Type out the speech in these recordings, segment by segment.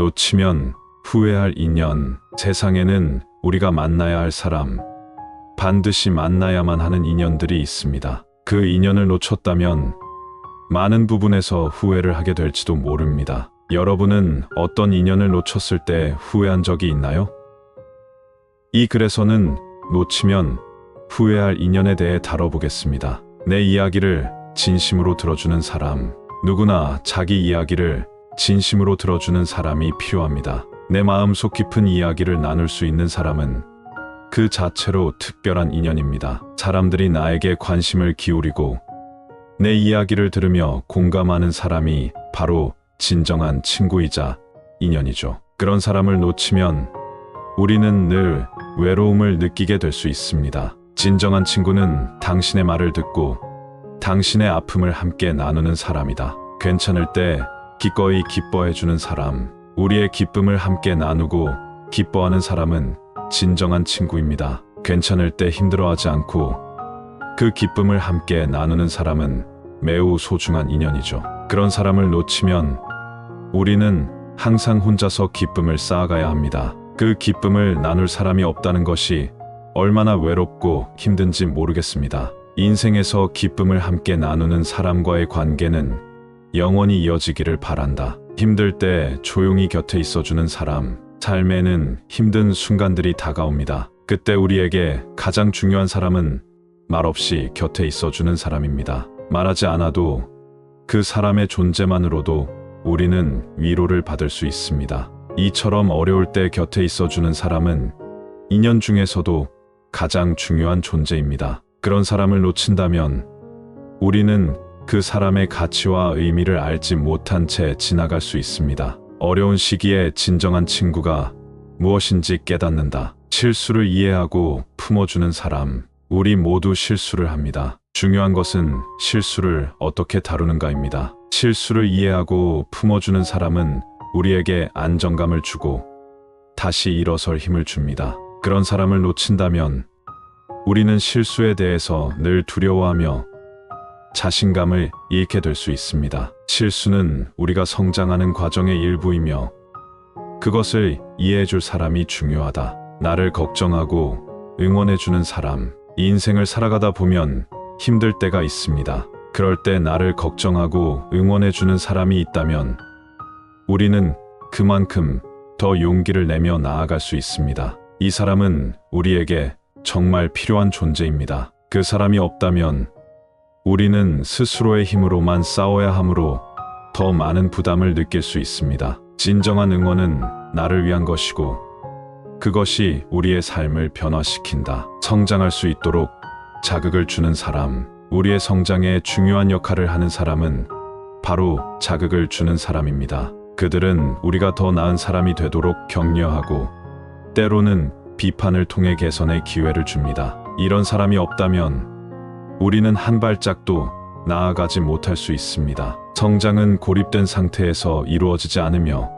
놓치면 후회할 인연, 세상에는 우리가 만나야 할 사람, 반드시 만나야만 하는 인연들이 있습니다. 그 인연을 놓쳤다면 많은 부분에서 후회를 하게 될지도 모릅니다. 여러분은 어떤 인연을 놓쳤을 때 후회한 적이 있나요? 이 글에서는 놓치면 후회할 인연에 대해 다뤄보겠습니다. 내 이야기를 진심으로 들어주는 사람, 누구나 자기 이야기를 진심으로 들어주는 사람이 필요합니다. 내 마음속 깊은 이야기를 나눌 수 있는 사람은 그 자체로 특별한 인연입니다. 사람들이 나에게 관심을 기울이고 내 이야기를 들으며 공감하는 사람이 바로 진정한 친구이자 인연이죠. 그런 사람을 놓치면 우리는 늘 외로움을 느끼게 될 수 있습니다. 진정한 친구는 당신의 말을 듣고 당신의 아픔을 함께 나누는 사람이다. 괜찮을 때 기꺼이 기뻐해주는 사람, 우리의 기쁨을 함께 나누고 기뻐하는 사람은 진정한 친구입니다. 괜찮을 때 힘들어하지 않고 그 기쁨을 함께 나누는 사람은 매우 소중한 인연이죠. 그런 사람을 놓치면 우리는 항상 혼자서 기쁨을 쌓아가야 합니다. 그 기쁨을 나눌 사람이 없다는 것이 얼마나 외롭고 힘든지 모르겠습니다. 인생에서 기쁨을 함께 나누는 사람과의 관계는 영원히 이어지기를 바란다. 힘들 때 조용히 곁에 있어주는 사람, 삶에는 힘든 순간들이 다가옵니다. 그때 우리에게 가장 중요한 사람은 말없이 곁에 있어주는 사람입니다. 말하지 않아도 그 사람의 존재만으로도 우리는 위로를 받을 수 있습니다. 이처럼 어려울 때 곁에 있어주는 사람은 인연 중에서도 가장 중요한 존재입니다. 그런 사람을 놓친다면 우리는 그 사람의 가치와 의미를 알지 못한 채 지나갈 수 있습니다. 어려운 시기에 진정한 친구가 무엇인지 깨닫는다. 실수를 이해하고 품어주는 사람. 우리 모두 실수를 합니다. 중요한 것은 실수를 어떻게 다루는가입니다. 실수를 이해하고 품어주는 사람은 우리에게 안정감을 주고 다시 일어설 힘을 줍니다. 그런 사람을 놓친다면 우리는 실수에 대해서 늘 두려워하며 자신감을 잃게 될 수 있습니다. 실수는 우리가 성장하는 과정의 일부이며 그것을 이해해줄 사람이 중요하다. 나를 걱정하고 응원해주는 사람. 인생을 살아가다 보면 힘들 때가 있습니다. 그럴 때 나를 걱정하고 응원해주는 사람이 있다면 우리는 그만큼 더 용기를 내며 나아갈 수 있습니다. 이 사람은 우리에게 정말 필요한 존재입니다. 그 사람이 없다면 우리는 스스로의 힘으로만 싸워야 하므로 더 많은 부담을 느낄 수 있습니다. 진정한 응원은 나를 위한 것이고 그것이 우리의 삶을 변화시킨다. 성장할 수 있도록 자극을 주는 사람, 우리의 성장에 중요한 역할을 하는 사람은 바로 자극을 주는 사람입니다. 그들은 우리가 더 나은 사람이 되도록 격려하고 때로는 비판을 통해 개선의 기회를 줍니다. 이런 사람이 없다면 우리는 한 발짝도 나아가지 못할 수 있습니다. 성장은 고립된 상태에서 이루어지지 않으며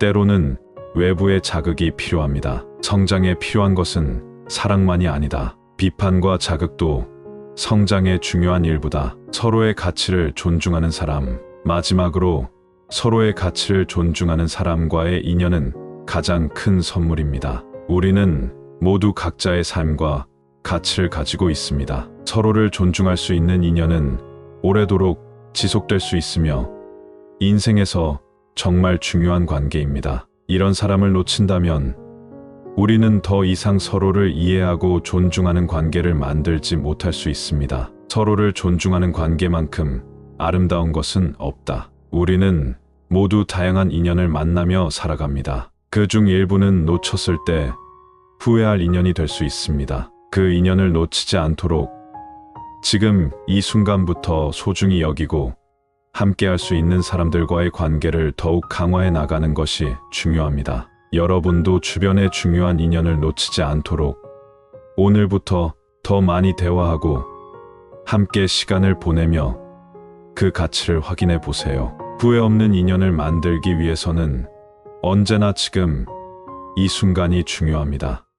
때로는 외부의 자극이 필요합니다. 성장에 필요한 것은 사랑만이 아니다. 비판과 자극도 성장의 중요한 일부다. 서로의 가치를 존중하는 사람. 마지막으로 서로의 가치를 존중하는 사람과의 인연은 가장 큰 선물입니다. 우리는 모두 각자의 삶과 가치를 가지고 있습니다. 서로를 존중할 수 있는 인연은 오래도록 지속될 수 있으며 인생에서 정말 중요한 관계입니다. 이런 사람을 놓친다면 우리는 더 이상 서로를 이해하고 존중하는 관계를 만들지 못할 수 있습니다. 서로를 존중하는 관계만큼 아름다운 것은 없다. 우리는 모두 다양한 인연을 만나며 살아갑니다. 그 중 일부는 놓쳤을 때 후회할 인연이 될 수 있습니다. 그 인연을 놓치지 않도록 지금 이 순간부터 소중히 여기고 함께 할 수 있는 사람들과의 관계를 더욱 강화해 나가는 것이 중요합니다. 여러분도 주변의 중요한 인연을 놓치지 않도록 오늘부터 더 많이 대화하고 함께 시간을 보내며 그 가치를 확인해 보세요. 후회 없는 인연을 만들기 위해서는 언제나 지금 이 순간이 중요합니다.